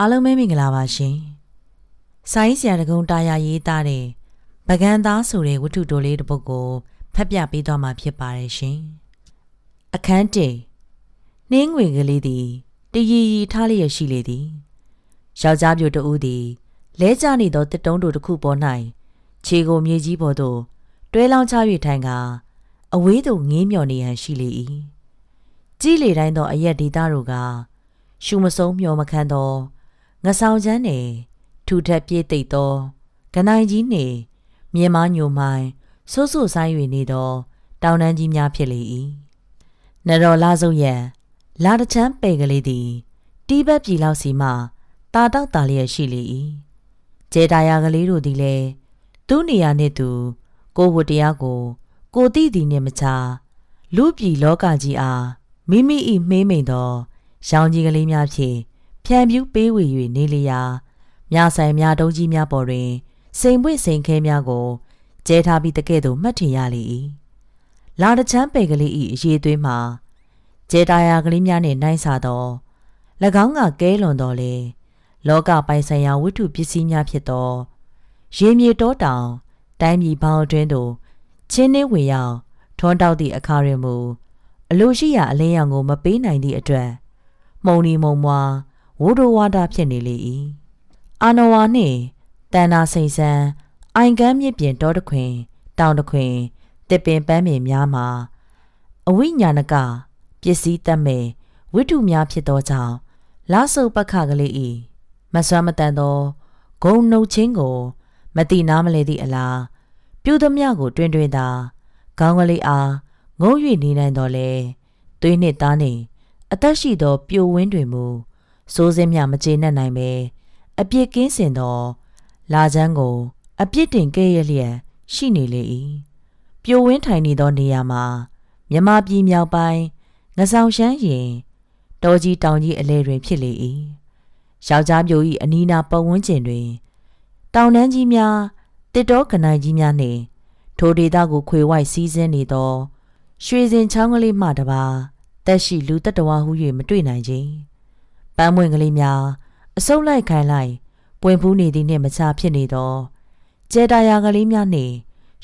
အားလုံးပဲမင်္ဂလာပါရှင်။စာရေးဆရာတကုံတာယာရေးသားတဲ့ပကံသားဆိုတဲ့ဝတ္ထုတိုလေးတစ်ပုဒ်ကိုဖတ်ပြပေးသွားမှာဖြစ်ပါတယ်ရှင်။အခန်းတေနှင်းငွေကလေးသည်တရီရီထားလျက်ရှိလေသည်။ယောက်ျားပြိုတဦးသည်လဲကျနေသောတစ်တုံးတို့တစ်ခုပေါ်၌ခြေကိုမြေကြီးပေါ်သို့တွဲလောင်းချ၍ထိုင်ကအဝေးသို့ငေးမြော်နေဟန်ရှိလေ၏။ကြီးလေတိုင်းသောအရက်ဒေသတို့ကရှူမဆုံးမျောမခမ်းသော ငဆောင်ချမ်းနေထူထပ်ပြေးသိပ်သောကနိုင်ကြီးနေမြင်မညိုမိုင်းဆိုးဆိုးဆိုင်၍နေသော တောင်တန်းကြီးများဖြစ်လေ၏နရော်လာစုပ်ရန်လာတချမ်းပေကလေးသည်တီးဘက်ပြည်လောက်စီမှတာတောက်တာလျက်ရှိလေ၏ကျေတာယာကလေးတို့သည်လည်းသူ့နေရာနှင့်သူ ကိုဝတ္တရားကို ကိုတိသည်နှင့်မချလူပြည်လောကကြီးအားမိမိ၏မှေးမိန်သောရောင်ကြီးကလေးများဖြင့် ဖြံပြူးပေးဝေ၍နေလျာမြဆိုင်များတုံးကြီးများပေါ်တွင်စိန်ပွင့်စိန်ခဲများကိုကျဲထားပြီးတကဲ့သို့မှတ်ထင်ရလေ၏လာတချမ်းပေကလေး၏အရေးသွေးမှာကျဲတာယာကလေးများနှင့်နိုင်စာသော၎င်းကကဲလွန်တော်လေလောကပိုင်ဆိုင်ရာဝတ္ထုပစ္စည်းများဖြစ်သောရေမြေတောတောင်တိုင်းပြည်ပေါင်းအတွင်းသို့ချင်းနှင်းဝင်ရောက်ထွန်းတောက်သည့်အခါတွင်မူအလိုရှိရာအလင်းရောင်ကိုမပေးနိုင်သည့်အတွက်မှုံနီမုံမွား ဝိုးဒဝါဒဖြစ်နေလေ၏အာနဝါနှင့်တန်နာစိန်ဆန်းအိုင်ကမ်းမြစ်ပြင်တောတခွင် တောင်တခွင်တစ်ပင်ပန်းပင်များမှာအဝိညာဏကပစ္စည်းတတ်မဲ့ဝိတုများဖြစ်သောကြောင့်လာဆုပ်ပခကလေးဤမစွမ်းမတန်သောဂုံနှုတ်ချင်းကို မတိနာမလဲသည့်အလားပြူသမျှကို တွင်တွင်သာခေါင်းကလေးအားငုံ၍နေနိုင်တော်လဲသွေးနှင့်သားနှင့်အသက်ရှိသောပြိုဝင်းတွင်မူ စိုးစင်းမြမကျေနပ်နိုင်ပဲအပြစ်ကင်းစင်သောလာချမ်းကို အပြစ်တင်ကဲ့ရဲ့လျက်ရှိနေလေ၏ပြိုဝင်းထိုင်နေသောနေရာမှာမြမပြည်မြောက်ပိုင်းငဆောင်ရှမ်းရင်တောကြီးတောင်ကြီးအလဲတွင်ဖြစ်လေ၏ယောက်ျားပြို၏အနီးနားပတ်ဝန်းကျင်တွင် တောင်တန်းကြီးများတစ်တောကနိုင်ကြီးများနှင့်ထိုဒေသကိုခွေဝိုက်စီးဆင်းနေသော ရွှေစင်ချောင်းကလေးမှတပါတက်ရှိလူတတဝါဟု၍မတွေ့နိုင်ခြင်း ပန်းမွင့်ကလေးများအစုပ်လိုက်ခိုင်းလိုက်ပွင့်ဖူးနေသည်နှင့်မချဖြစ်နေသောကျဲတာယာကလေးများနှင့်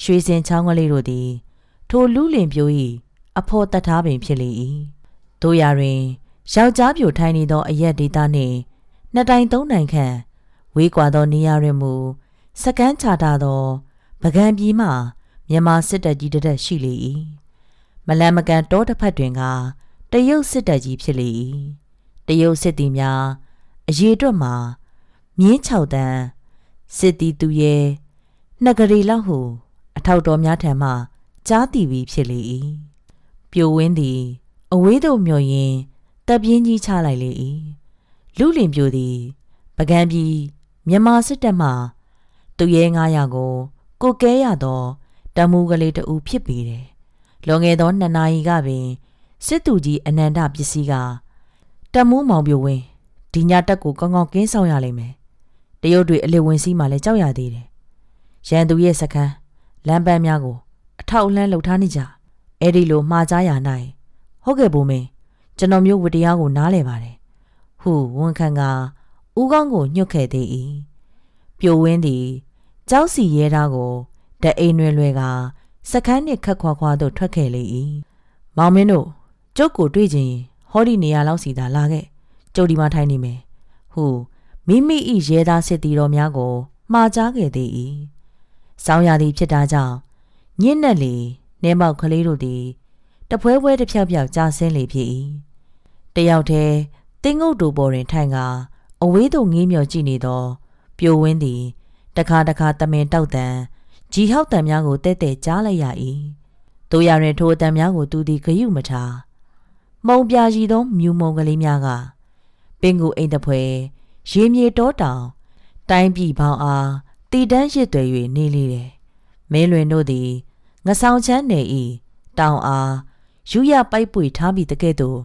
ရွှေစင်ချောင်းကလေးတို့သည် ထိုလူလင်ပြိုး၏အဖော်တတ်ထားပင်ဖြစ်လေ၏တို့ရာတွင်ယောက်ျားပြိုထိုင်နေသောအရက်ဒေသနှင့်နှစ်တိုင်သုံးတိုင်ခန့်ဝေးကွာသောနေရာတွင်မူစကန်းချတာသောပကံပြည်မှမြန်မာစစ်တပ်ကြီးတက်ရှိလေ၏မလန်မကန်တောတစ်ဖက်တွင်ကတရုတ်စစ်တပ်ကြီးဖြစ်လေ၏ တရုတ်စစ်သည်များအရေးအတွက်မှာမြင်း6တန်းစစ်တီသူရဲ့နှစ်ကလေးလောက်ဟုအထောက်တော်များထံမှကြားတီပြီးဖြစ်လေ၏ပြိုဝင်းသည် အဝေးသို့မျော်ရင်းတပ်ပြင်းကြီးချလိုက်လေ၏လူလင်ပြိုသည်ပကံပြည်မြန်မာစစ်တပ်မှသူရဲ900ကို ကိုကဲရသောတမှုကလေးတူဖြစ်ပေတယ်လွန်ခဲ့သောနှစ်နာရီကပင်စစ်သူကြီးအနန္တပစ္စည်းက တမူးမောင်ပြိုဝင်းဒီညတက်ကိုကောင်းကောင်းကင်းဆောင်ရလိမ့်မယ်တရုတ်တွေအလစ်ဝင်စီးမှလည်းကြောက်ရသေးတယ်ရန်သူရဲ့စခန်းလမ်းပန်းများကို အထောက်အလှမ်းလှုပ်ထားနေကြအဲ့ဒီလိုမှားကြားရနိုင်ဟုတ်ကဲ့ဘုံမင်းကျွန်တော်မျိုးဝတရားကိုနားလဲပါတယ်ဟုဝန်ခံကဦးကောင်းကိုညှွတ်ခဲ့သေး၏ပြိုဝင်းသည်ကြောက်စီရဲသားကိုတအိမ်လွယ်လွယ်ကစခန်းနှင့်ခက်ခွာခွာသို့ထွက်ခဲ့လေ၏မောင်မင်းတို့ကျုပ်ကိုတွေ့ခြင်း ဟောဒီနေရာလောက်စီသာလာခဲ့ကျုပ်ဒီမှာထိုင်နေမယ်ဟုမိမိ၏ရဲသားစစ်တီတော်များကိုမှားကြားခဲ့သေး၏စောင်းရသည်ဖြစ်တာကြောင့်ညင့်နဲ့လေနဲမောက်ကလေးတို့သည်တပွဲပွဲတစ်ဖြောက်ဖြောက်ကြာဆင်းလေဖြစ်၏တယောက်တည်းတင်းငုတ်တူပေါ်တွင်ထိုင်ကအဝေးသို့ငေးမြော်ကြည့်နေသောပြိုဝင်းသည်တခါတခါတမင်တောက်တန်ဂျီဟောက်တန်များကိုတဲတဲကြားလိုက်ရ၏တို့ရတွင်ထိုအတန်များကိုသူသည်ဂယုမထား မုံပြာရှိသောမြူမုံကလေးများကပင်ကိုအိမ်တပွဲရေမြေတောတောင်တိုင်းပြည်ပေါင်းအားတည်တန်းရစ်သွဲ၍နေလေတယ်မင်းလွင်တို့သည်ငဆောင်ချမ်းနေ၏တောင်အားယူရပိုက်ပွေထားပြီးတကဲ့သို့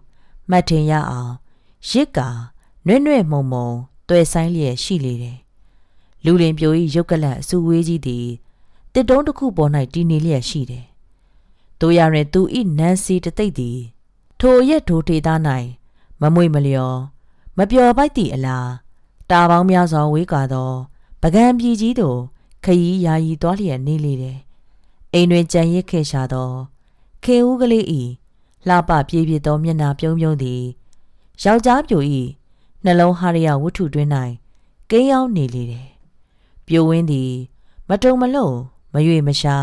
မှတ်ထင်ရအောင်ရစ်ကာနွဲ့နွဲ့မုံမုံတွေ့ဆိုင်လျက်ရှိလေတယ်လူလင်ပြို၏ရုပ်ကလတ်အစူဝေးကြီးသည်တစ်တုံးတစ်ခုပေါ်၌တည်နေလျက်ရှိတယ်တို့ရတွင်သူ၏နန်းစီတသိပ်သည် ထိုရက်ထိုဒေသ၌မမွေမလျော်မပျော်ပိုက်သည့်အလားတာပေါင်းများစွာဝေးကွာသောပကံပြည်ကြီးသို့ခရီးယာယီသွားလျက်နေလေတယ်အိမ်တွင်ကြံရစ်ခဲ့ရှာသောခေဦးကလေးဤလှပပြေးပြသောမျက်နှာပြုံးပြုံးသည်ယောက်ျားပြိုဤနှလုံးဟာရယဝတ္ထုတွင်၌ကိန်းရောက်နေလေတယ်ပြိုဝင်းသည်မတုံမလုံးမရွေမရှာ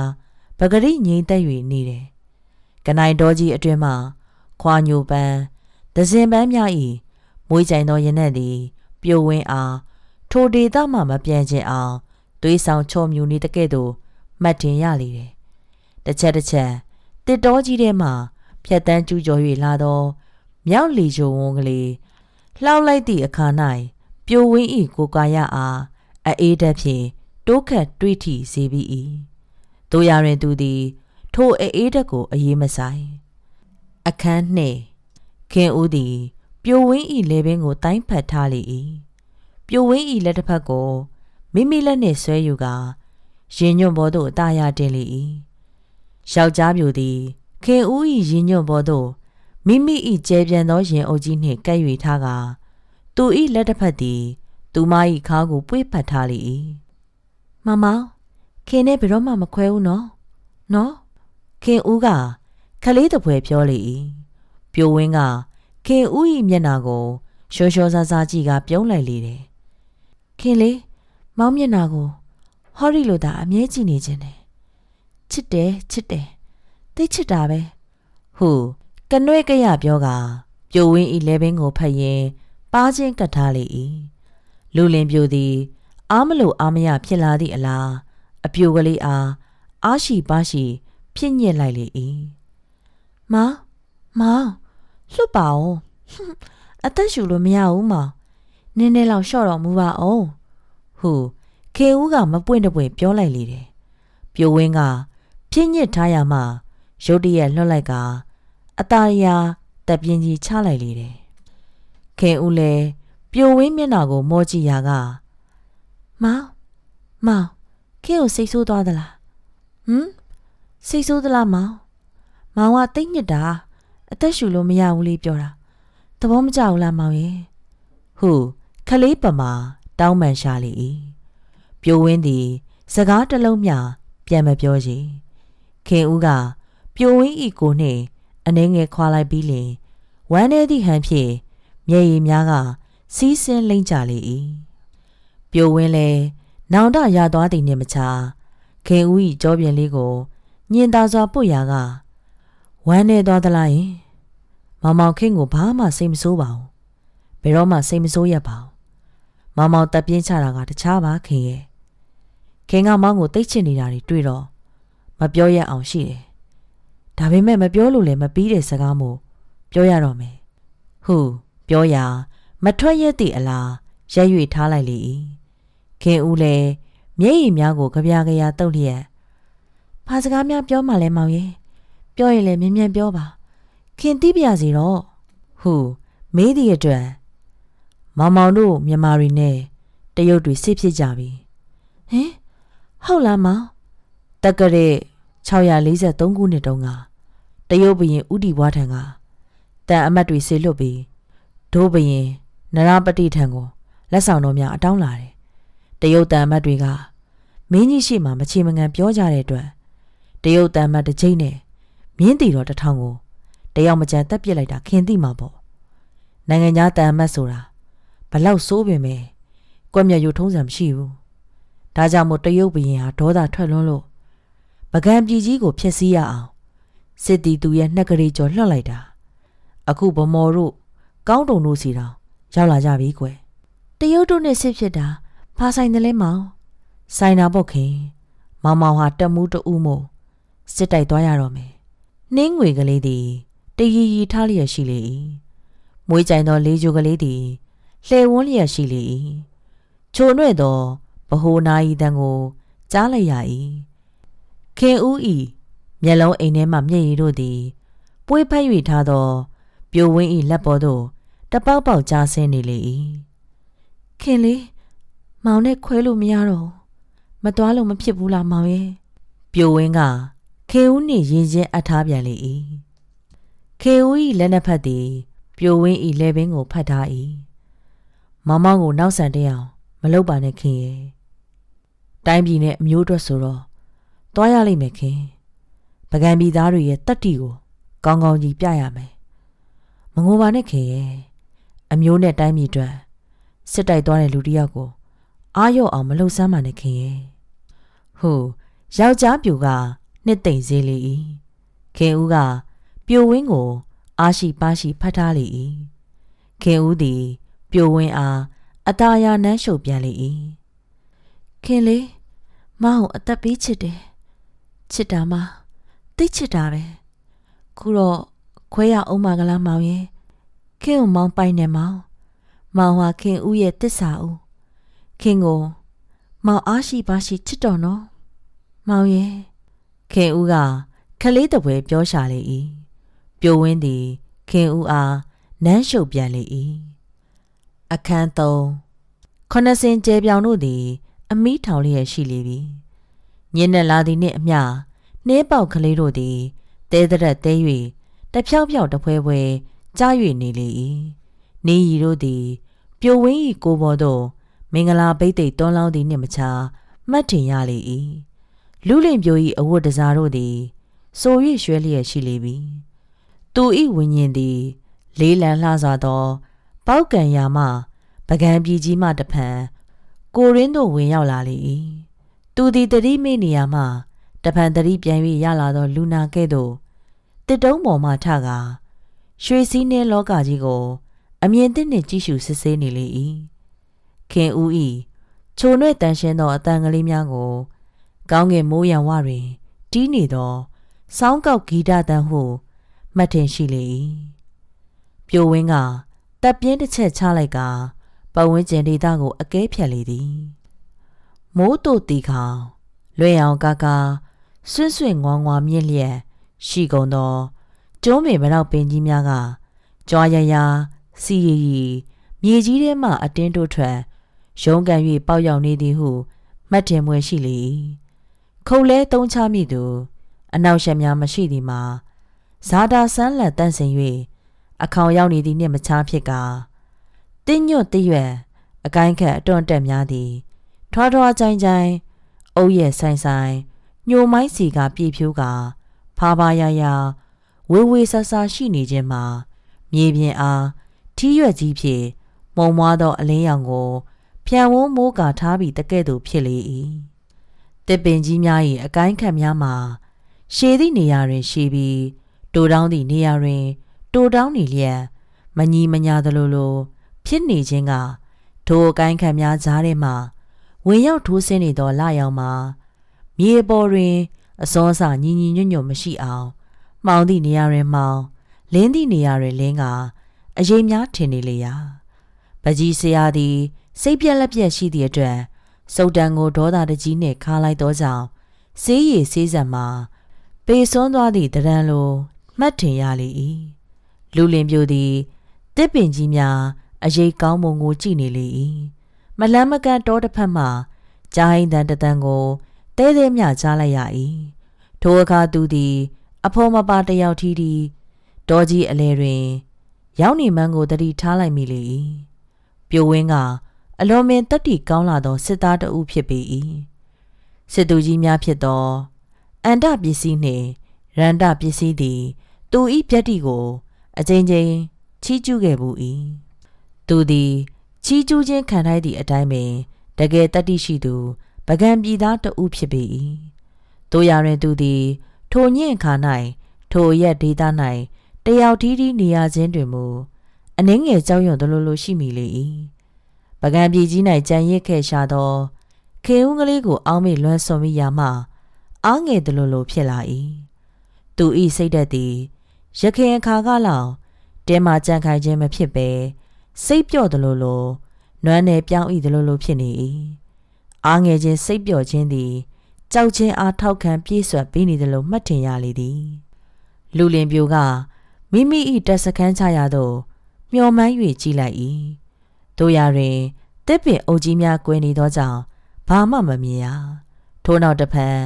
ပဂရိငိမ့်သက်၍နေတယ်ကနိုင်တော်ကြီးအတွင်မှ ခွာညိုပန်းဒဇင်ပန်းများဤမွေးကြိုင်သောရနက်သည်ပြိုဝင်းအားထိုဒေသမှမပြန်ခြင်းအောင်သွေးဆောင်ချောမြူနေတကဲ့သို့မှတ်တင်ရလေတယ်တစ်ချက်တစ်ချက်တစ်တော်ကြီးထဲမှဖြတ်တန်းကျူးကျော်၍လာသောမြောက်လီချိုဝန်းကလေးလှောက်လိုက်သည့်အခါ၌ပြိုဝင်းဤကိုကာရအားအေးတက်ဖြင့်တိုးခတ်တွေးထီစေပြီး၏တို့ရရင်သူသည် ထိုအေးတက်ကိုအေးမဆိုင် အခန်းနှင့်ခင်ဦးသည်ပြိုဝင်းဤလေပင်ကိုတိုင်းဖတ်ထားလေ၏ပြိုဝင်းဤလက်တစ်ဖက်ကိုမိမိလက်နှင့်ဆွဲယူကာရင်ညွန့်ဘောသို့အသားရတင်လေ၏ယောက်ျားမျိုးသည်ခင်ဦး၏ရင်ညွန့်ဘောသို့မိမိ၏ကျဲပြန်သောရင်အုပ်ကြီးနှင့်ကပ်၍ထားကာသူ၏လက်တစ်ဖက်သည်သူမ၏ခါကိုပွေ့ဖတ်ထားလေ၏မမခင်နဲ့ဘယ်တော့မှမခွဲဘူးနော်နော်ခင်ဦးက ခလေးတပွဲပြောလေ၏ပြိုဝင်းကခင်ဦး၏မျက်နှာကိုရှောရှောဆာဆာကြည့်ကပြုံးလိုက်လေတယ်ခင်လေးမောင်းမျက်နှာကိုဟောရီလိုသာအမြဲကြည့်နေခြင်းတယ်ချစ်တယ်ချစ်တယ်သိချစ်တာပဲဟုကနွဲ့ကရပြောကပြိုဝင်းဤလဲဘင်းကိုဖတ်ရင်ပါချင်းကတ်ထားလေ၏လူလင်ပြိုသည်အားမလို့အားမရဖြစ်လာသည့်အလားအပြိုကလေးအားအားရှိပါရှိဖြစ်ညစ်လိုက်လေ၏ မောင်မောင်လွတ်ပါဦးအသက်ရှူလို့မရဘူးမောင်နင်းနေလောက်လျှော့တော်မူပါအောင်ဟုခေဦးကမပွင့်တပွင့်ပြောလိုက်လေတယ်ပြိုဝင်းကပြင်းညစ်ထားရမှရုတ်တရက်လွတ်လိုက်ကအตาရာတက်ပြင်းကြီးချလိုက်လေတယ်ခင်ဦးလည်းပြိုဝင်းမျက်နှာကိုမောကြည့်ရာကမောင်မောင်ခင်ကိုစိတ်ဆိုးသွားသလားဟမ်စိတ်ဆိုးသလားမောင် မောင်ကတိတ်ညစ်တာအသက်ရှူလို့မရဘူးလေးပြောတာသဘောမကျဘူးလားမောင်ရဲ့ဟုခလေးပမာတောင်းပန်ရှာလေ၏ပြိုဝင်းသည် စကားတစ်လုံးမျှပြန်မပြောရခင်ဦးကပြိုဝင်းဤကိုနှင့်အနှဲငယ်ခွာလိုက်ပြီးလင်ဝမ်းထဲသည့်ဟန်ဖြင့်မျက်ရည်များကစီးဆင်းလိမ့်ကြလေ၏ပြိုဝင်းလဲနောင်တရသွားသည်နှင့်မချခင်ဦးဤကြောပြင်လေးကိုညင်သာစွာပုတ်ရာက ဝမ်းနေသွားသလားယင်မောင်မောင်ခင်းကိုဘာမှစိတ်မဆိုးပါဘူးဘယ်တော့မှစိတ်မဆိုးရပါဘူးမောင်မောင်တက်ပြင်းချတာကတခြားပါခင်ရဲ့ခင်ကမောင်ကိုတိတ်ချစ်နေတာတွေတွေ့တော့မပြောရအောင်ရှိတယ်ဒါပေမဲ့မပြောလို့လည်းမပြီးတဲ့စကားမို့ပြောရတော့မယ်ဟုပြောရာမထွက်ရသည့်အလားရက်၍ထားလိုက်လေ၏ခင်ဦးလည်းမျက်ရည်များကိုကြပြာကြရာတုတ်လျက်ဘာစကားများပြောမှလဲမောင်ရဲ့ ပြောရင်လည်းမြင်မြန်ပြောပါခင်သိပြစီတော့ဟုမေးသည့်အတွက်မောင်မောင်တို့မြန်မာတွေနဲ့တရုတ်တွေစစ်ဖြစ်ကြပြီဟင်ဟုတ်လားမောင်တက္ကရက်643ခုနှစ်တုန်းကတရုတ်ဘရင်ဥတီဘွားထံကတန်အမတ်တွေဆေလွတ်ပြီးဒိုးဘရင်နရပတိထံကိုလက်ဆောင်တော်များအတောင်းလာတယ်တရုတ်တန်အမတ်တွေကမင်းကြီးရှိမှမချေမငံပြောကြတဲ့အတွက်တရုတ်တန်အမတ်တစ်ချိန်နဲ့ မြင်းတီတော်တစ်ထောင်ကိုတယောက်မကြမ်းတက်ပစ်လိုက်တာခင်သိမှာပေါ့နိုင်ငံသားတန်အမတ်ဆိုတာဘလောက်စိုးပင်ပဲကွက်မြတ်ယူထုံးစံမရှိဘူးဒါကြောင့်မို့တရုတ်ဘရင်ဟာဒေါသထွက်လွန်းလို့ပကံပြည်ကြီးကိုဖျက်ဆီးရအောင်စစ်တီသူရဲ့နှက်ကလေးကျော်လှော့လိုက်တာအခုဗမော်တို့ကောင်းတုံတို့စီတောင်ရောက်လာကြပြီကွယ်တရုတ်တို့နဲ့စစ်ဖြစ်တာဖာဆိုင်တယ်လဲမောင်ဆိုင်တာပေါ့ခင်မောင်မောင်ဟာတက်မှုတူးမို့စစ်တိုက်သွားရတော့မယ် နှင်းငွေကလေးသည်တရီရီထားလျက်ရှိလေ၏မွေးကြိုင်သောလေးချိုကလေးသည်လှဲဝန်းလျက်ရှိလေ၏ချိုနှဲ့သောဗဟိုနာဤတန်ကိုကြားလိုက်ရ၏ခင်ဦးဤမျက်လုံးအိမ်ထဲမှမျက်ရည်တို့သည်ပွေးဖက်၍ထားသောပြိုဝင်းဤလက်ပေါ်သို့တပေါက်ပေါက်ကြားဆင်းနေလေ၏ခင်လေးမောင်နဲ့ခွဲလို့မရတော့မသွားလို့မဖြစ်ဘူးလားမောင်ရဲ့ပြိုဝင်းက ခေဦးနှင့်ရင်ချင်းအပ်ထားပြန်လေ၏ခေဦး၏လက်နှစ်ဖက်သည်ပြိုဝင်း၏လက်ပင်ကိုဖတ်ထား၏မောင်မောင်ကိုနောက်ဆန်တက်အောင်မလုပ်ပါနဲ့ခင်ရဲ့တိုင်းပြည်နဲ့အမျိုးအတွက်ဆိုတော့တွားရလိမ့်မယ်ခင်ပကံပြည်သားတွေရဲ့တတ္တိကိုကောင်းကောင်းကြီးပြရမယ်မငိုပါနဲ့ခင်ရဲ့အမျိုးနဲ့တိုင်းပြည်အတွက်စစ်တိုက်သွားတဲ့လူတစ်ယောက်ကိုအာရော့အောင်မလှုပ်ဆမ်းပါနဲ့ခင်ရဲ့ဟိုယောက်ျားပြူက နှစ်သိမ့်စေးလေ၏ခင်ဦးကပြိုဝင်းကို အားရှိပါရှိဖတ်ထားလေ၏ခင်ဦးသည်ပြိုဝင်းအားအตาယာနန်းရှုပ်ပြန်လေ၏ခင်လေးမောင်အသက်ပေးချစ်တယ်ချစ်တာမသိချစ်တာပဲခုတော့ခွဲရအောင်မကလားမောင်ရဲ့ခင်ကိုမောင်ပိုင်နေမောင်မောင်ဟာခင်ဦးရဲ့တစ္ဆာဦးခင်ကိုမောင်အားရှိပါရှိချစ်တော်နော်မောင်ရဲ့ ခင်ဦးကခလေးတပွဲပြောရှာလေ၏ပြိုဝင်းသည်ခင်ဦးအားနန်းရှုပ်ပြန်လေ၏အခန်း3ခொနစင်ကျဲပြောင်တို့သည် အမိထောင်လျက်ရှိလေပြီညနေလာသည်နှင့်အမျှနှင်းပေါက်ကလေးတို့သည်တဲတဲ့တဲ၍တဖြောက်ဖြောက်တဖွဲဖွဲကြား၍နေလေ၏နေရီတို့သည် ပြိုဝင်း၏ကိုပေါ်သို့မင်္ဂလာပိတ်သိက်တွန်းလောင်းသည်နှင့်မချာမှတ်တင်ရလေ၏ လူလင်ပြို၏အဝတ်တစားတို့သည်ဆို၍ရွှဲလျက်ရှိလေပြီသူ၏ဝိညာဉ်သည် လေးလံလှစွာသော ပေါက်ကံယာမှပကံပြည်ကြီးမှတဖန်ကိုရင်းတို့ဝင်ရောက်လာလေ၏သူသည်တတိမိနေရာမှတဖန်တတိပြန်၍ရလာသော လူနာကဲ့သို့တစ်တုံးပေါ်မှထကာရွှေစည်းနှင်းလောကကြီးကို အမြင်သစ်နှင့်ကြည့်ရှုစစ်ဆေးနေလေ၏ခင်ဦး၏ချိုနှဲ့တန်ရှင်းသောအတန်ကလေးများကို ကောင်းကင်မိုးရံဝတွင်တီးနေသောစောင်းကောက်ဂီတတန်ဟုမှတ်ထင်ရှိလေ၏ပြိုဝင်းကတပ်ပြင်းတစ်ချက်ချလိုက်ကပတ်ဝန်းကျင်ဒေသကိုအကဲဖြတ်လေသည်မိုးတို့တီခေါင်လွဲအောင်ကာကာဆွန့်ဆွန့်ငွားငွားမြင့်လျက်ရှိကုန်သောကျုံးမေမရောက်ပင်ကြီးများကကြွားရရစီရီရီမြေကြီးထဲမှအတင်းတို့ထွက်ရုံးကန်၍ပေါက်ရောက်နေသည်ဟုမှတ်တင်မွေရှိလေ၏ ခုတ်လဲတုံးချမိသူ အနောက်ရှက်များမရှိသည်မှာဇာတာဆန်းလက်တန့်စင်၍အခေါင်ရောက်နေသည်နှင့်မချားဖြစ်ကာတင်းညွတ်တရွက်အကိုင်းခက်အတွန့်တက်များသည်ထွားထွားကြိုင်ကြိုင်အုပ်ရဲ့ဆိုင်ဆိုင်ညိုမိုင်းစီကပြေဖြိုးကဖားဖားရရဝေဝေဆဆာရှိနေခြင်းမှာမြေပြင်အားထီးရွက်ကြီးဖြင့်မုံမွားသောအလင်းရောင်ကိုဖြံဝန်းမိုးကာထားပြီးတကဲ့သို့ဖြစ်လေ၏ တစ်ပင်ကြီးများ၏အကိုင်းခတ်များမှာရှည်သည့်နေရာတွင်ရှည်ပြီးတိုတောင်းသည့်နေရာတွင်တိုတောင်းနေလျက်မညီမညာသလိုလိုဖြစ်နေခြင်းကထိုအကိုင်းခတ်များကြားထဲမှဝင်ရောက်ထိုးဆင်းနေသောလရောင်မှာမြေပေါ်တွင်အစောစညီညီညွတ်ညွတ်မရှိအောင်မှောင်သည့်နေရာတွင်မှောင်လင်းသည့်နေရာတွင်လင်းကအရေးများထင်နေလေရာပကြီးဆရာသည်စိတ်ပြက်လက်ပြက်ရှိသည့်အတွက် စုတ်တန်ကိုဒေါသတကြီးနှင့်ခါလိုက်သောကြောင့်ဆေးရည်ဆေးဆံမှာပေစွန်းသွားသည့်တရံလိုမှတ်ထင်ရလေ၏လူလင်ပြိုသည်တစ်ပင်ကြီးများအရေးကောင်းမုံကိုကြည့်နေလေ၏မလန်းမကန့်တောတစ်ဖက်မှကြားဟိန်တန်တတန်ကိုတဲသေးမြကြားလိုက်ရ၏ထိုအခါသူသည် အဖော်မပါတယောက်ထီးသည်ဒေါ်ကြီးအလဲတွင် ရောက်နေမှန်းကိုတတိထားလိုက်မိလေ၏ပြိုဝင်းက အလွန်ပင်တတိကောင်းလာသောစစ်သားတဦးဖြစ်ပေ၏စစ်သူကြီးများဖြစ်သောအန္တပစ္စည်းနှင့်ရန္တပစ္စည်းသည် သူ၏ပြက်တီကို အကြိမ်ကြိမ်ချီးကျူးခဲ့ဘူး၏သူသည်ချီးကျူးခြင်းခံထိုက်သည့်အတိုင်းပင်တကယ်တတ္တိရှိသူပကံပြည်သားတဦးဖြစ်ပေ၏တို့ရရင်သူသည် ထိုညင့်ခါ၌ထိုရက်ဒေသ၌တယောက်တီးတီးနေရခြင်းတွင်မူအနှင်းငယ်ကြောက်ရွံ့သလိုလိုရှိမိလေ၏ ပကံပြည်ကြီး၌ကြံရစ်ခဲ့ရှာသောခေဦးကလေးကိုအောင်းမေလွမ်းစွန်မိရာမှအားငယ်သလိုလိုဖြစ်လာ၏သူဤစိတ်သက်သည်ရခင်အခါကလောက်တဲမှကြံခိုင်ခြင်းမဖြစ်ပဲစိတ်ပြော့သလိုလိုနွမ်းနယ်ပြောင်းဤသလိုလိုဖြစ်နေ၏အားငယ်ခြင်းစိတ်ပျော့ခြင်းသည်ကြောက်ခြင်းအားထောက်ခံပြေးဆွပေးနေသလိုမှတ်ထင်ရလေသည်လူလင်ပြိုကမိမိ၏တက်စခန်းချရာသို့မျော်မှန်း၍ကြည့်လိုက်၏ တို့ရတွင်တစ်ပင်အုပ်ကြီးများကွယ်နေသောကြောင့်ဘာမှမမြင်ရထို့နောက်တစ်ဖန်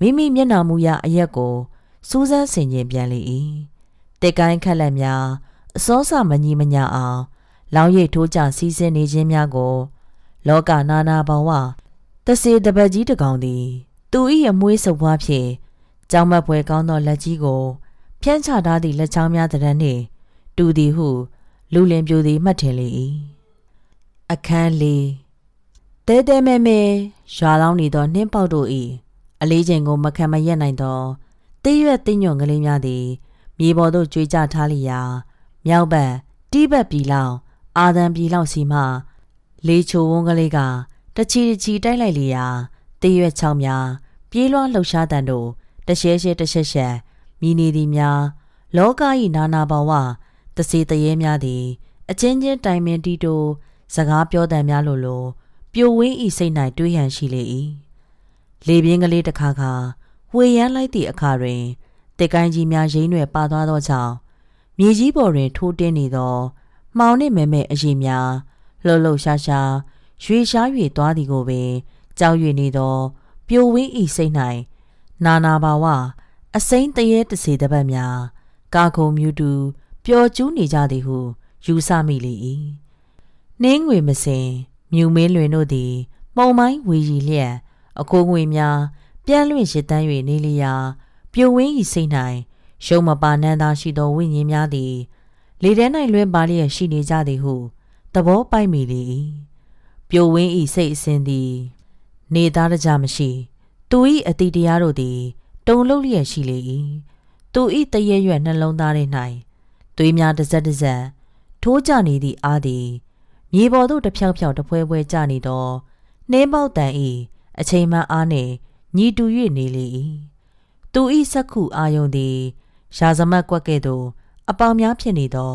မိမိမျက်နှာမူရအရက်ကိုစူးစမ်းဆင်ခြင်ပြန်လေ၏တက်ကိုင်းခက်လက်များအစောစမညီမညာအောင်လောင်ရိပ်ထိုးကြစီးဆင်းနေခြင်းများကို လောကနာနာဘဝတစေတပတ်ကြီးတစ်ကောင်သည် သူ၏အမွေးစုပ်ပွားဖြင့်ကြောင်မက်ပွဲကောင်းသောလက်ကြီးကိုဖြန့်ချထားသည့်လက်ချောင်းများတရံနှင့်တူသည်ဟု လူလင်ပြူသည်မှတ်ထင်လေ၏ အခန်းလေးတဲတဲမဲမဲရွာလောင်းနေသောနှင်းပေါက်တို့၏အလေးချိန်ကိုမခံမရက်နိုင်သောတိရွက်တိညွန့်ကလေးများသည်မြေပေါ်သို့ကျွေကြထားလျာမြောက်ဘက်တိဘက်ပြည်လောက်အာသံပြည်လောက်စီမှလေချိုဝန်းကလေးကတချီတချီတိုက်လိုက်လျာတိရွက်ချောင်းများပြေးလွှားလှုပ်ရှားတန်တို့တရှဲရှဲတရှက်ရှက်မိနေသည်များလောက၏နာနာဘဝတစေတရေများသည်အချင်းချင်းတိုင်ပင်တီတို စကားပြောတန်များလိုလိုပြိုဝင်းဤစိတ်၌တွေးရန်ရှိလေ၏လေပြင်းကလေးတစ်ခါခါဝေရမ်းလိုက်သည့်အခါတွင်တစ်ကိုင်းကြီးများရင်းရွယ်ပါသွားသောကြောင့်မြေကြီးပေါ်တွင် ထိုးတင်းနေသောမှောင်နှင့်မဲမဲအရှိများလှုပ်လှုပ်ရှားရှားရွေရှား၍သွားသည်ကိုပင်ကြောက်၍နေသောပြိုဝင်းဤစိတ်၌နာနာဘာဝအစိမ့်တရေတစေတပတ်များကာခုံမြူတူပျော်ကျူးနေကြသည်ဟုယူဆမိလေ၏ နှင်းငွေမစင်မြူမင်းလွင်တို့သည်ပုံမိုင်းဝီရီလျက်အကိုငွေများပြန့်လွင့်ရစ်တန်း၍နေလျာပြိုဝင်းဤစိတ်၌ရှုံမပါနန်းသာရှိသောဝိညာဉ်များသည်လေထဲ၌လွှဲပါလျက်ရှိနေကြသည်ဟုသဘောပိုက်မိလေ၏ပြိုဝင်းဤစိတ်အစဉ်သည် နေသားတကြမရှိသူ၏အတိတရားတို့သည် တုံလုံးလျက်ရှိလေ၏သူ၏တရရွက်နှလုံးသားထဲ၌သွေးများတစ်စက်တစ်စက်ထိုးကြနေသည့်အားသည် မြေပေါ်သို့တဖြောက်ဖြောက်တပွဲပွဲကျနေသောနှင်းပေါက်တန်၏အချိန်မှအားနှင့်ညီတူ၍နေလေ၏သူ၏စက္ခုအာယုန်သည်ရာဇမတ်ကွက်ကဲ့သို့အပေါင်များဖြစ်နေသော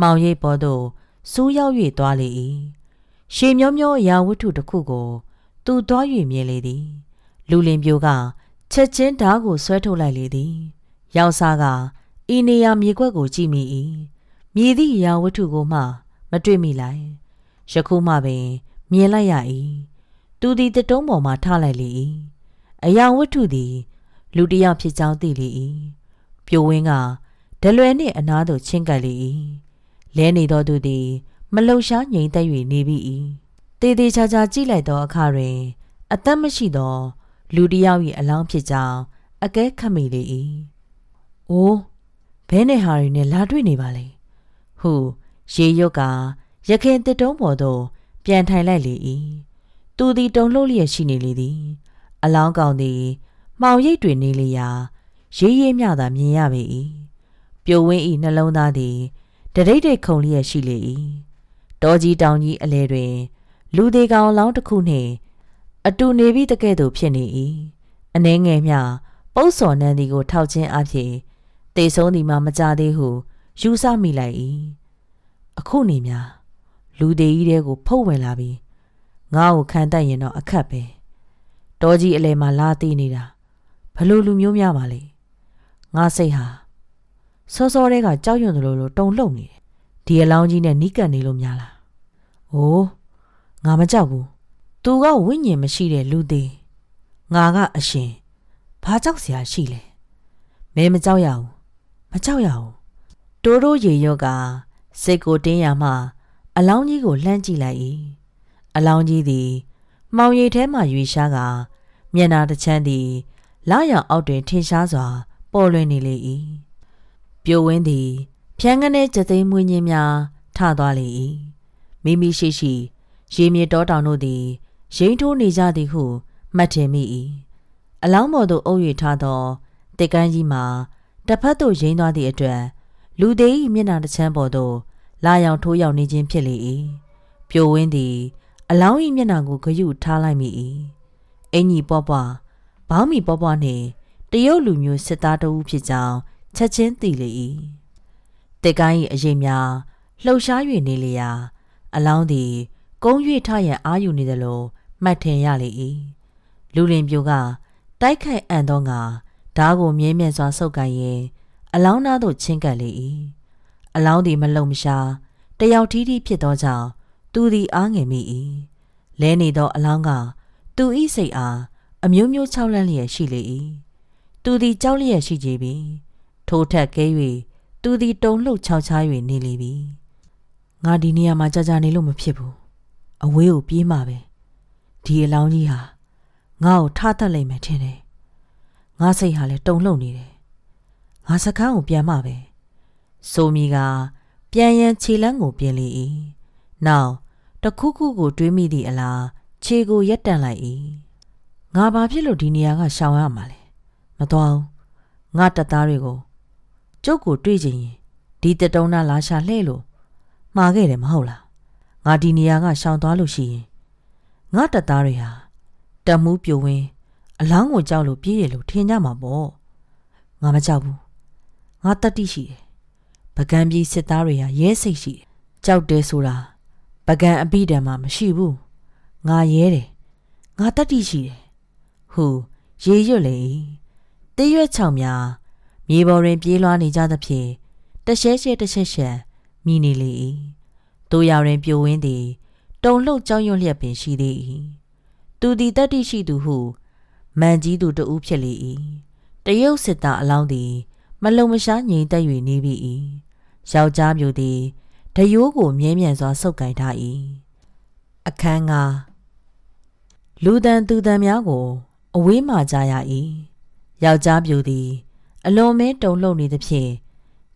မောင်ရိပ်ပေါ်သို့စူးရောက်၍သွားလေ၏ရှေမျောမျောအရာဝတ္ထုတစ်ခုကို သူသွား၍မြင်လေသည် လူလင်ပြိုကချက်ချင်းဓားကိုဆွဲထုတ်လိုက်လေသည်ယောက်စားကဤနေရာမြေခွက်ကိုကြည့်မိ၏မြည်သည့်အရာဝတ္ထုကိုမှ မတွေ့မိလိုက် ယခုမှပင်မြင်လိုက်ရ၏သူသည်တတုံးပေါ်မှထားလိုက်လေ၏အရာဝတ္ထုသည် လူတစ်ယောက်ဖြစ်ကြောင်းသိလေ၏ပြိုဝင်းကဒလွယ်နှင့်အနားသို့ချင်းကပ်လေ၏လဲနေသောသူသည် မလှုပ်ရှားငြိမ်သက်၍နေပြီ၏တေးသေးချာချာကြည့်လိုက်သောအခါတွင် အသက်မရှိသော လူတစ်ယောက်၏အလောင်းဖြစ်ကြောင်းအကဲခတ်မိလေ၏။အိုးဘဲနဲ့ဟာရီနဲ့လာတွေ့နေပါလေ။ဟုရေရွတ်က ရခင်တစ်တုံးပေါ်သို့ပြန်ထိုင်လိုက်လေ၏။သူသည်တုံလှုပ်လျက်ရှိနေလေသည်။အလောင်းကောင်သည်မှောင်ရိပ်တွင်နေလျာရေးရေးမြသာမြင်ရပေ၏။ပြိုဝင်း၏နှလုံးသားသည်တရိတ်တိတ်ခုန်လျက်ရှိလေ၏။တောကြီးတောင်ကြီးအလဲတွင် လူသေးကောင်လောင်းတစ်ခုနှင့်အတူနေပြီးတကဲ့သို့ဖြစ်နေ၏။အနှဲငယ်မျှပုတ်စော်နှန်းသည်ကိုထောက်ခြင်းအဖြစ်တေဆုံးသည်မှမကြသေးဟုယူဆမိလိုက်၏အခုနေများ လူသေးကြီးတဲကိုဖုတ်ဝင်လာပြီးငါ့ကိုခံတတ်ရင်တော့အခက်ပဲတောကြီးအလဲမှာလာသေးနေတာဘလို့လူမျိုးများပါလေငါစိတ်ဟာစောစောတဲကကြောက်ရွံ့သလိုလိုတုံလှုပ်နေတယ်ဒီအလောင်းကြီးနဲ့နီးကပ်နေလို့များလားအိုးငါမကြောက်ဘူးသူကဝိညာဉ်မရှိတဲ့လူသေးငါကအရှင်ဘာကြောက်စရာရှိလဲမဲမကြောက်ရဘူးမကြောက်ရဘူးတိုးတိုးရေရော့ကစိတ်ကိုတင်းရမှ အလောင်းကြီးကိုလှမ်းကြည့်လိုက်၏အလောင်းကြီးသည်မှောင်ရိပ်ထဲမှရွေရှားကမျက်နာတစ်ချမ်းသည်လာရောင်အောက်တွင်ထင်ရှားစွာ ပေါ်လွင်နေလေ၏ပြိုဝင်းသည် ဖြန်းကနေကြသိမ်းမွေးခြင်းများထသွားလေ၏မိမိရှိရှိ ရေမြေတောတောင်တို့သည်ရိမ့်ထိုးနေကြသည်ဟုမှတ်ထင်မိ၏အလောင်းပေါ်သို့အုပ်၍ထားသောတစ်ကန်းကြီးမှာတစ်ဖက်သို့ရိမ့်သွားသည့်အတွက်လူသေး၏မျက်နှာတစ်ချမ်းပေါ်သို့ လာရောင်ထိုးရောက်နေခြင်းဖြစ်လေ၏ပြိုဝင်းသည် အလောင်း၏မျက်နှာကိုဂယုထားလိုက်မိ၏အင်ကြီးပွားပွားဘောင်းမီပွားပွားနှင့်တရုတ်လူမျိုးစစ်သားတဦးဖြစ်ကြောင်းချက်ချင်းသိလေ၏တစ်ကိုင်း၏အရေးများလှုပ်ရှား၍နေလျာအလောင်းသည်ကုန်း၍ထရန်အာယူနေသလိုမှတ်ထင်ရလေ၏လူလင်ပြိုကတိုက်ခိုက်အံ့သောငါဓားကိုမြဲမြံစွာဆုပ်ကန်ရင်အလောင်းသားသို့ချင်းကပ်လေ၏ အလောင်းသည်မလုံမရှားတယောက်ထီးထီးဖြစ်သောကြောင့်သူသည်အားငယ်မိ၏လဲနေသောအလောင်းကသူ၏စိတ်အားအမျိုးမျိုးခြောက်လန့်လျက်ရှိလေ၏သူသည်ကြောက်လျက်ရှိကြပြီထိုထက်ကဲ၍သူသည်တုံလှုပ်ခြောက်ခြား၍နေလေပြီငါဒီနေရာမှာကြာကြာနေလို့မဖြစ်ဘူးအဝေးကိုပြေးမှာပဲဒီအလောင်းကြီးဟာငါ့ကိုထားတတ်လိမ့်မယ်ထင်တယ်ငါစိတ်ဟာလည်းတုန်လှုပ်နေတယ်ငါစကန်းကိုပြန်မှပဲ ဆိုမီကပြန်ရန်ခြေလန်းကိုပြင်လေ၏နောက်တခုခုကိုတွေးမိသည့်အလားခြေကိုရက်တန့်လိုက်၏ငါဘာဖြစ်လို့ဒီနေရာကရှောင်ရမှာလဲမတော်ဘူးငါတက်သားတွေကိုကျုပ်ကိုတွေးချင်ရင်ဒီတတုံးနာလာရှာလှဲ့လို့မှားခဲ့တယ်မဟုတ်လားငါဒီနေရာကရှောင်သွားလို့ရှိရင်ငါတက်သားတွေဟာတမှုပြိုဝင်းအလောင်းကိုကြောက်လို့ပြေးရလို့ထင်ကြမှာပေါ့ငါမကြောက်ဘူးငါတတ်တိရှိတယ် ပကံပြည်စစ်သားတွေဟာရဲစိတ်ရှိတယ်ကြောက်တယ်ဆိုတာပကံအပိတံမှာမရှိဘူးငါရဲတယ်ငါတတ်တိရှိတယ်ဟူရေရွတ်လေ၏တေးရွက်ချောင်များမြေပေါ်တွင်ပြေးလွှားနေကြသဖြင့်တရှဲရှဲတရှက်ရှက်မိနေလေ၏တို့ရတွင်ပြိုဝင်းသည်တုံလှုပ်ကြောက်ရွံ့လျက်ပင်ရှိသေး၏သူသည်တတ္တိရှိသူဟုမန်ကြီးသူတဦးဖြစ်လေ၏တရုတ်စစ်သားအလောင်းသည် မလုံမရှားငြိမ်သက်၍နေပြီ၏ ယောက်ျားမျိုးသည်ဒရိုးကိုမြဲမြံစွာဆုပ်ကင်ထား၏အခန်းကလူတန်သူတန်များကို အဝေးမှကြားရ၏ယောက်ျားပြူသည် အလွန်မဲတုံလှုပ်နေသဖြင့်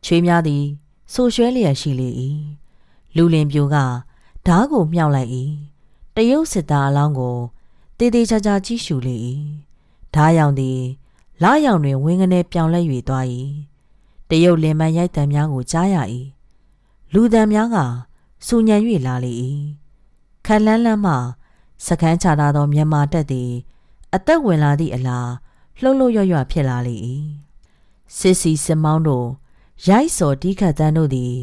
ချွေးများသည်ဆိုရွှဲလျက်ရှိလေ၏လူလင်ပြူကဓားကိုမြှောက်လိုက်၏တရုတ်စစ်သားအလောင်းကိုတေးသေးချာချာကြည့်ရှုလေ၏ဓားရောင်သည်လာရောင်တွင်ဝင်းကနေပြောင်းလဲ၍သွား၏ တရုတ်လင်မန်ရိုက်တံများကိုကြားရ၏လူတံများကစူညံ၍လာလေ၏ခက်လန်းလန်းမှစကန်းချထားသောမြန်မာတက်သည် အသက်ဝင်လာသည့်အလားလှုပ်လှုပ်ရွရွဖြစ်လာလေ၏စစ်စီစစ်မောင်းတို့ရိုက်စော်တီးခတ်တန်းတို့သည်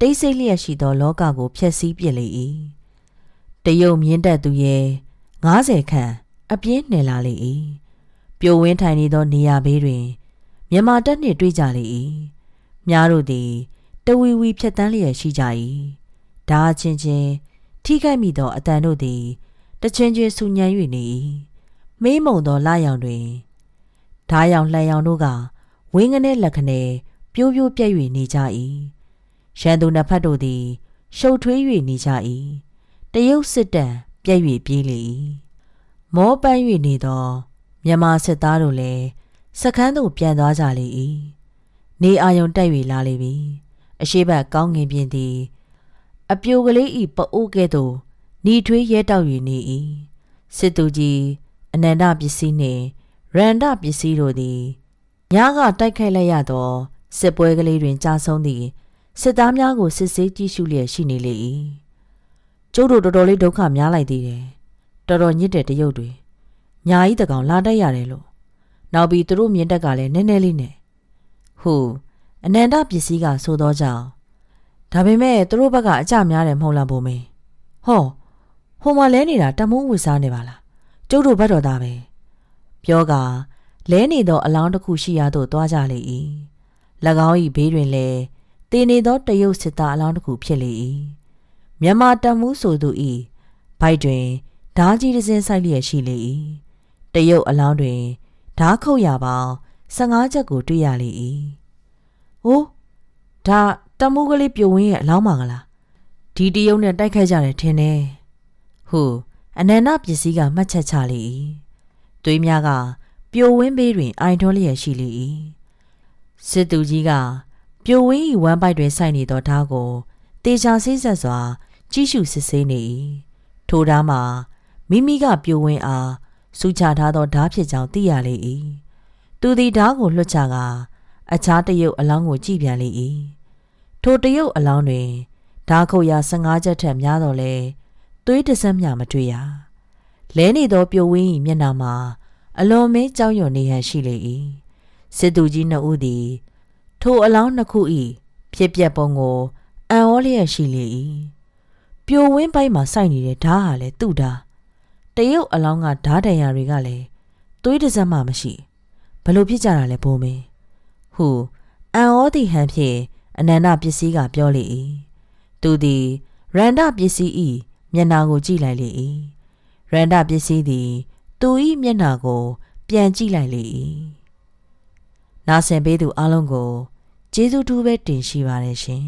တိတ်ဆိတ်လျက်ရှိသောလောကကိုဖျက်ဆီးပစ်လေ၏တရုတ်မြင့်တက်သူရဲ့90ခန့်အပြင်းနှင်လာလေ၏ပြိုဝင်းထိုင်နေသောနေရာဘေးတွင်မြန်မာတက်နှင့်တွေ့ကြလေ၏ မြားတို့သည်တဝီဝီဖြတ်တန်းလျက်ရှိကြ၏ဓာချင်းချင်းထိခိုက်မိသောအတန်တို့သည်တချင်းချင်းဆူညံ၍နေ၏မေးမုံသောလာရောင်တွင်ဓာရောင်လှန်ရောင်တို့ကဝင်းကနေလက်ခနဲ့ပြိုးပြိုးပြက်၍နေကြ၏ရန်သူနှစ်ဖက်တို့သည်ရှုပ်ထွေး၍နေကြ၏တရုတ်စစ်တံပြက်၍ပြေးလေ၏မောပန်း၍နေသောမြန်မာစစ်သားတို့လည်းစခန်းသို့ပြန်သွားကြလေ၏ နေအာယုံတက်၍လာလေပြီအရှိဘက်ကောင်းငင်ပြင်းသည်အပြိုကလေးဤပအိုးကဲ့သို့ညီထွေးရဲတောက်၍နေ၏စစ်သူကြီးအနန္တပစ္စည်းနှင့်ရန္ဒပစ္စည်းတို့သည်ညကတိုက်ခိုက်လိုက်ရသောစစ်ပွဲကလေးတွင်ကြာဆုံးသည့်စစ်သားများကိုစစ်ဆေးကြည့်ရှုလျက်ရှိနေလေ၏ကျုပ်တို့တော်တော်လေးဒုက္ခများလိုက်သေးတယ်တော်တော်ညစ်တဲ့တရုပ်တွေညာကြီးတကောင်လာတိုက်ရတယ်လို့နောက်ပြီးသူတို့မြင်တက်ကလည်းနည်းနည်းလေးနဲ့ ဟုအနန္တပစ္စည်းကဆိုသောကြောင့်ဒါပေမဲ့သူတို့ဘက်ကအကြများတယ်မဟုတ်လားဘုံမင်းဟောဟိုမှာလဲနေတာတမုံဝစ်စားနေပါလားကျုပ်တို့ဘက်တော်သားပဲပြောကလဲနေသောအလောင်းတစ်ခုရှိရာသို့သွားကြလေ၏၎င်း၏ဘေးတွင်လည်းတည်နေသောတရုတ်စစ်သားအလောင်းတစ်ခုဖြစ်လေ၏မြန်မာတမှုဆိုသူ၏ဘိုက်တွင်ဓာကြီးတစ်စင်းဆိုင်လျက်ရှိလေ၏တရုတ်အလောင်းတွင်ဓာခုတ်ရပေါင်း 15ချက်ကိုတွေ့ရလေ၏။အိုးဒါတမှုကလေးပြိုဝင်းရဲ့အလောင်းပါကလား။ဒီတရုတ်နဲ့တိုက်ခိုက်ကြတယ်ထင်တယ်။ဟုအနန္တပစ္စည်းကမှတ်ချက်ချလေ၏။သွေးများကပြိုဝင်းဘေးတွင်အိုင်ထွန်းလျက်ရှိလေ၏။စစ်သူကြီးကပြိုဝင်း၏ဝမ်းပိုက်တွင်စိုက်နေသောဓာတ်ကိုတေချာဆေးဆက်စွာ ကြည့်ရှုစစ်ဆေးနေ၏။ထိုဓာတ်မှာမိမိကပြိုဝင်းအားစူချထားသောဓာတ်ဖြစ်ကြောင်းသိရလေ၏ သူသည်ဓာတ်ကိုလွှတ်ချကာအခြားတရုတ်အလောင်းကိုကြည့်ပြန်လေ၏ထိုတရုတ်အလောင်းတွင်ဓာတ်ခုတ်ရာ15ချက်ထက်များတော့လဲသွေးတစက်မျှမတွေ့ရလဲနေသောပြိုဝင်း၏မျက်နှာမှာအလွန်မဲကြောက်ရွံ့နေဟန်ရှိလေ၏စစ်သူကြီးနှစ်ဦးသည်ထိုအလောင်းနှစ်ခု၏ဖြစ်ပျက်ပုံကိုအံ့ဩလျက်ရှိလေ၏ပြိုဝင်းပိုင်းမှာစိုက်နေတဲ့ဓာတ်ဟာလည်းသူ့ဓာတ်တရုတ်အလောင်းကဓားတန်ရာတွေကလည်းသွေးတစ်စက်မှမရှိဘ လို့ဖြစ်ကြတာလဲဘိုးမင်းဟုအန်ဩဒီဟန်ဖြင့်အနန္တပစ္စည်းကပြောလေ၏သူသည်ရန္ဒပစ္စည်း၏မျက်နာကိုကြည့်လိုက်လေ၏ရန္ဒပစ္စည်းသည် သူ၏မျက်နာကို ပြန်ကြည့်လိုက်လေ၏နာဆင်ပေးသူအလုံးကိုကျေးဇူးတူပဲတင်ရှိပါတယ်ရှင်